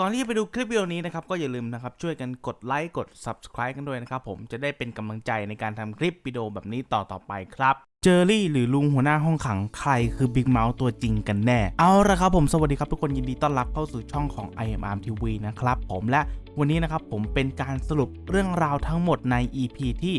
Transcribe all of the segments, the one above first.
ก่อนที่จะไปดูคลิปวิดีโอนี้นะครับก็อย่าลืมนะครับช่วยกันกดไลค์กด subscribe กันด้วยนะครับผมจะได้เป็นกำลังใจในการทำคลิปวิดีโอแบบนี้ต่อต่อๆไปครับเจอรี่หรือลุงหัวหน้าห้องขังใครคือบิ๊กเมาส์ตัวจริงกันแน่ เอาละครับผมสวัสดีครับทุกคนยินดีต้อนรับเข้าสู่ช่องของ IMR TV นะครับผมและวันนี้นะครับผมเป็นการสรุปเรื่องราวทั้งหมดใน EP ที่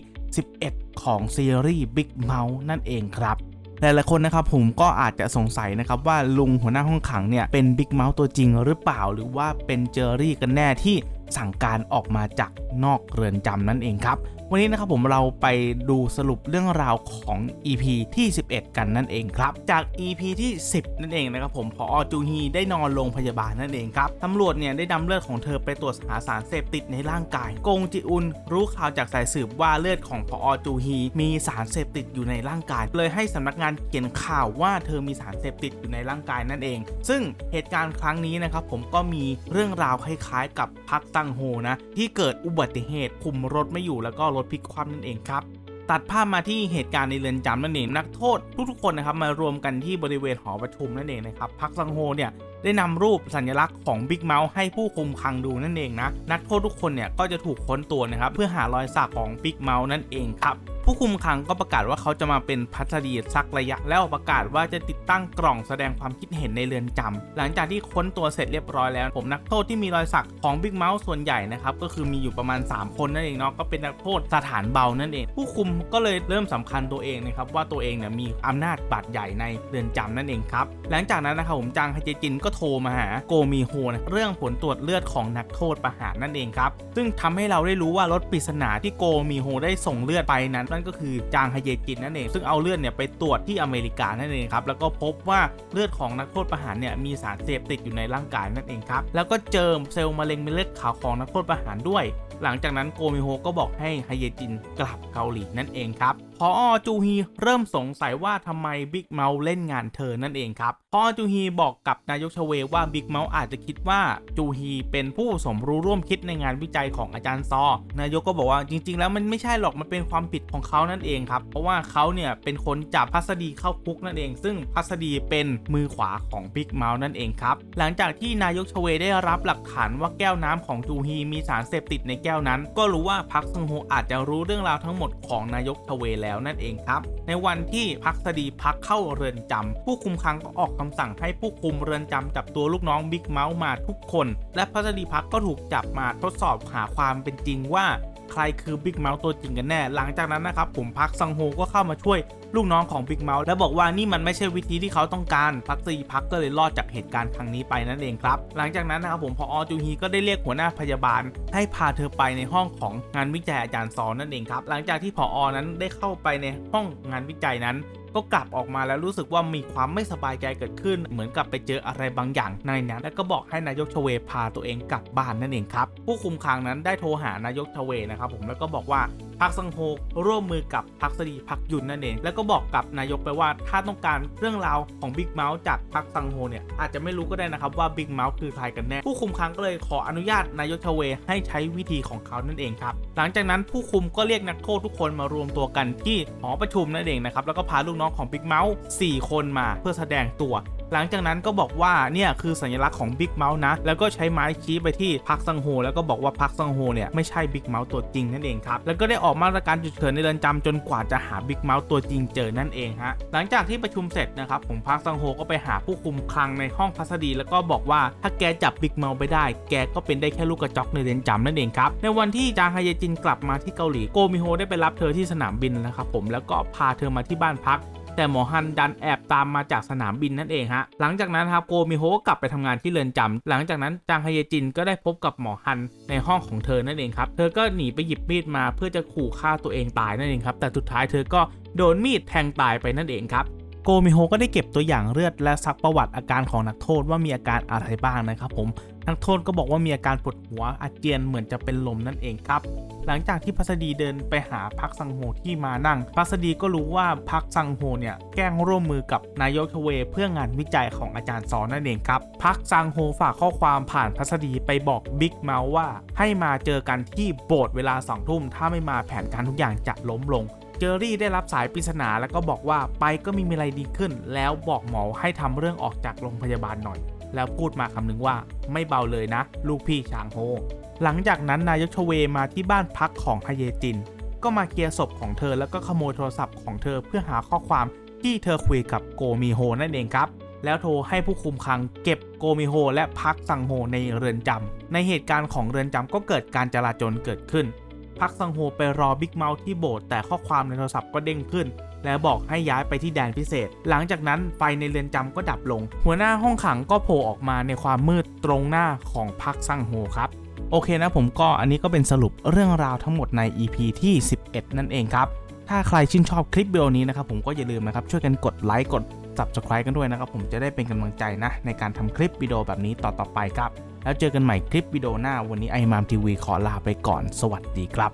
11 ของซีรีส์ Big Mouth นั่นเองครับ หลายๆคนนะครับผมก็อาจจะสงสัยนะครับว่าลุงหัวหน้าห้องขังเนี่ยเป็นบิ๊กเมาส์ตัวจริงหรือเปล่า หรือว่าเป็นเจอรี่กันแน่ที่สั่งการออกมาจากนอกเรือนจำนั่นเองครับ วันนี้นะครับผมเราไปดูสรุปเรื่องราวของ EP ที่ 11 กันนั่นเองครับ จาก EP ที่ 10 นั่นเองนะครับผมพอจูฮีได้นอนโรงพยาบาลนั่นเองครับตำรวจเนี่ยได้นำเลือดของเธอไปตรวจหาสารเสพติดในร่างกาย กงจิอุนรู้ข่าวจากสายสืบว่าเลือดของพอจูฮีมีสารเสพติดอยู่ในร่างกาย เลยให้สำนักงานเขียนข่าวว่าเธอมีสารเสพติดอยู่ในร่างกายนั่นเอง ซึ่งเหตุการณ์ครั้งนี้นะครับผมก็มีเรื่องราวคล้ายๆ กับพักตังโฮนะที่เกิดอุบับัติเหตุคุมรถไม่อยู่แล้วก็รถพลิกคว่ำนั่นเองครับตัดภาพมาที่เหตุการณ์ในเรือนจำนั่นเองนักโทษทุกๆคนนะครับมารวมกันที่บริเวณหอประชุมนั่นเองนะครับพักสังโฮเนี่ยได้นำรูปสัญลักษณ์ของบิ๊กเมาส์ให้ผู้คุมขังดูนั่นเองนะนักโทษทุกคนเนี่ยก็จะถูกค้นตัวนะครับเพื่อหารอยสักของบิ๊กเมาส์นั่นเองครับผู้คุมขังก็ประกาศว่าเขาจะมาเป็นพัสดีสักระยะแล้วประกาศว่าจะติดตั้งกล่องแสดงความคิดเห็นในเรือนจำหลังจากที่ค้นตัวเสร็จเรียบร้อยแล้ว ผมนักโทษที่มีรอยสักของบิ๊กเมาส์ส่วนใหญ่นะครับก็คือมีอยู่ประมาณ 3 คนนั่นเองเนาะก็เป็นนักโทษสถานเบานั่นเอง ผู้คุมก็เลยเริ่มสำคัญตัวเองนะครับว่าตัวเองเนี่ยมีอำนาจบาดใหญ่ในเรือนจำนั่นเองครับหลังจากนั้นนะครับผมจางฮเจจินก็โทรมาหาโกมีโฮนะเรื่องผลตรวจเลือดของนักโทษประหารนั่นเองครับ ซึ่งทำให้เราได้รู้ว่ารถปริศนาที่โกมีโฮได้ส่งเลือดไปนั้น นั่นก็คือจางฮเจจินนั่นเอง ซึ่งเอาเลือดเนี่ยไปตรวจที่อเมริกานั่นเองครับ แล้วก็พบว่าเลือดของนักโทษประหารเนี่ยมีสารเสพติดอยู่ในร่างกายนั่นเองครับ แล้วก็เจอเซลล์มะเร็งเม็ดเลือดขาวของนักโทษประหารด้วย หลังจากนั้นโกมิโฮก็บอกให้ฮเยจินกลับเกาหลีนั่นเองครับ พอจูฮีเริ่มสงสัยว่าทำไมบิ๊กเมาเล่นงานเธอนั่นเองครับพอจูฮีบอกกับนายกชเวว่าบิ๊กเมาอาจจะคิดว่าจูฮีเป็นผู้สมรู้ร่วมคิดในงานวิจัยของอาจารย์ซอ นายกก็บอกว่าจริง ๆ แล้วมันไม่ใช่หรอกมันเป็นความผิดของเขานั่นเองครับ เพราะว่าเขาเนี่ยเป็นคนจับพัสดีเข้าคุกนั่นเอง ซึ่งพัสดีเป็นมือขวาของบิ๊กเมานั่นเองครับ หลังจากที่นายกชเวได้รับหลักฐานว่าแก้วน้ำของจูฮีมีสารเสพติดในแก้วนั้น ก็รู้ว่าพักซึงโฮอาจจะรู้เรื่องราวทั้งหมดของนายกชเวแล้วนั่นเองครับ ในวันที่พักสดีพักเข้าเรือนจำผู้คุมขังก็ออกคำสั่งให้ผู้คุมเรือนจำจับตัวลูกน้องบิ๊กเมาส์มาทุกคน และพักสดีพักก็ถูกจับมาทดสอบหาความเป็นจริงว่าใครคือบิ๊กเมาส์ตัวจริงกันแน่ หลังจากนั้นนะครับผมพักซังโฮก็เข้ามาช่วย ลูกน้องของบิ๊กเมาส์และบอกว่านี่มันไม่ใช่วิธีที่เขาต้องการพักซีพักก็เลยรอดจากเหตุการณ์ครั้งนี้ไปนั่นเองครับ หลังจากนั้นนะครับผมพออจูฮีก็ได้เรียกหัวหน้าพยาบาล ให้พาเธอไปในห้องของงานวิจัยอาจารย์ซอนั่นเองครับ หลังจากที่พออนั้นได้เข้าไปในห้องงานวิจัยนั้นก็กลับออกมาแล้วรู้สึกว่ามีความไม่สบายใจเกิดขึ้น เหมือนกับไปเจออะไรบางอย่างในนั้นแล้วก็บอกให้นายกชเวพาตัวเองกลับบ้านนั่นเองครับ ผู้คุมขังนั้นได้โทรหานายกชเวนะครับผมแล้วก็บอกว่า พักสังโฮร่วมมือกับพักสดีพักยุนนั่นเอง แล้วก็บอกกับนายกไปว่าถ้าต้องการเรื่องราวของบิ๊กเมาส์จากพักสังโฮเนี่ยอาจจะไม่รู้ก็ได้นะครับว่าบิ๊กเมาส์คือใครกันแน่ผู้คุมขังก็เลยขออนุญาตนายกชเวให้ใช้วิธีของเขานั่นเองครับหลังจากนั้นผู้คุมก็เรียกนักโทษทุกคนมารวมตัวกันที่หอประชุมนั่นเองนะครับแล้วก็พาลูกน้องของบิ๊กเมาส์4คนมาเพื่อแสดงตัว หลังจากนั้นก็บอกว่าเนี่ยคือสัญลักษณ์ของบิ๊กเมาส์นะ แล้วก็ใช้ไม้ชี้ไปที่พักซังโฮแล้วก็บอกว่าพักซังโฮเนี่ยไม่ใช่บิ๊กเมาส์ตัวจริงนั่นเองครับแล้วก็ได้ออกมาตรการฉุกเฉินในเรือนจำจนกว่าจะหาบิ๊กเมาส์ตัวจริงเจอนั่นเองฮะหลังจากที่ประชุมเสร็จนะครับผมพักซังโฮก็ไปหาผู้คุมคลังในห้องพัสดีแล้วก็บอกว่าถ้าแกจับบิ๊กเมาส์ไปได้ แกก็เป็นได้แค่ลูกกระจอกในเรือนจำนั่นเองครับในวันที่จางฮเยจินกลับมาที่เกาหลีโกมิโฮได้ไปรับเธอที่สนามบินนะครับผมแล้วก็พาเธอมาที่บ้านพัก แต่หมอฮันดันแอบตามมาจากสนามบินนั่นเองฮะหลังจากนั้นครับโกมิโฮก็กลับไปทำงานที่เรือนจำหลังจากนั้นจางฮเยจินก็ได้พบกับหมอฮันในห้องของเธอนั่นเองครับ เธอก็หนีไปหยิบมีดมาเพื่อจะขู่ฆ่าตัวเองตายนั่นเองครับ แต่สุดท้ายเธอก็โดนมีดแทงตายไปนั่นเองครับ โกมิโฮก็ได้เก็บตัวอย่างเลือดและซักประวัติอาการของนักโทษว่ามีอาการอะไรบ้างนะครับผมนักโทษก็บอกว่ามีอาการปวดหัวอาเจียนเหมือนจะเป็นลมนั่นเองครับ หลังจากที่พัสดีเดินไปหาพักสังโฮที่มานั่ง พัสดีก็รู้ว่าพักสังโฮเนี่ยแกล้งร่วมมือกับนายกเวเพื่องานวิจัยของอาจารย์สอนนั่นเองครับพักสังโฮฝากข้อความผ่านพัสดีไปบอกบิ๊กเมาส์ว่า ให้มาเจอกันที่โบสถ์เวลาสองทุ่มถ้าไม่มาแผนการทุกอย่างจะล้มลง เจอรี่ได้รับสายปริศนาแล้วก็บอกว่าไปก็ไมมีอะไรดีขึ้น แล้วบอกหมอให้ทำเรื่องออกจากโรงพยาบาลหน่อย แล้วพูดมาคำหนึ่งว่าไม่เบาเลยนะ ลูกพี่ชางโฮ หลังจากนั้นนายกชเวมาที่บ้านพักของฮเยจิน ก็มาเคลียร์ศพของเธอแล้วก็ขโมยโทรศัพท์ของเธอเพื่อหาข้อความที่เธอคุยกับโกมิโฮนั่นเองครับ แล้วโทรให้ผู้คุมขังเก็บโกมิโฮและพักซังโฮในเรือนจำในเหตุการณ์ของเรือนจำก็เกิดการจลาจลเกิดขึ้น พักซังโฮไปรอบิ๊กเมาส์ที่โบสถ์แต่ข้อความในโทรศัพท์ก็เด้งขึ้น แล้วบอกให้ย้ายไปที่แดนพิเศษ หลังจากนั้นไฟในเรือนจำก็ดับลง หัวหน้าห้องขังก็โผล่ออกมาในความมืดตรงหน้าของพักซังโฮครับโอเคนะผมก็อันนี้ก็เป็นสรุปเรื่องราวทั้งหมดใน EP ที่ 11 นั่นเองครับ ถ้าใครชื่นชอบคลิปวิดีโอนี้นะครับผมก็อย่าลืมนะครับช่วยกันกดไลค์กด subscribe กันด้วยนะครับผมจะได้เป็นกำลังใจนะ ในการทำคลิปวิดีโอแบบนี้ต่อๆไปครับ แล้วเจอกันใหม่คลิปวิดีโอหน้าวันนี้ไอมามทีวีขอลาไปก่อน สวัสดีครับ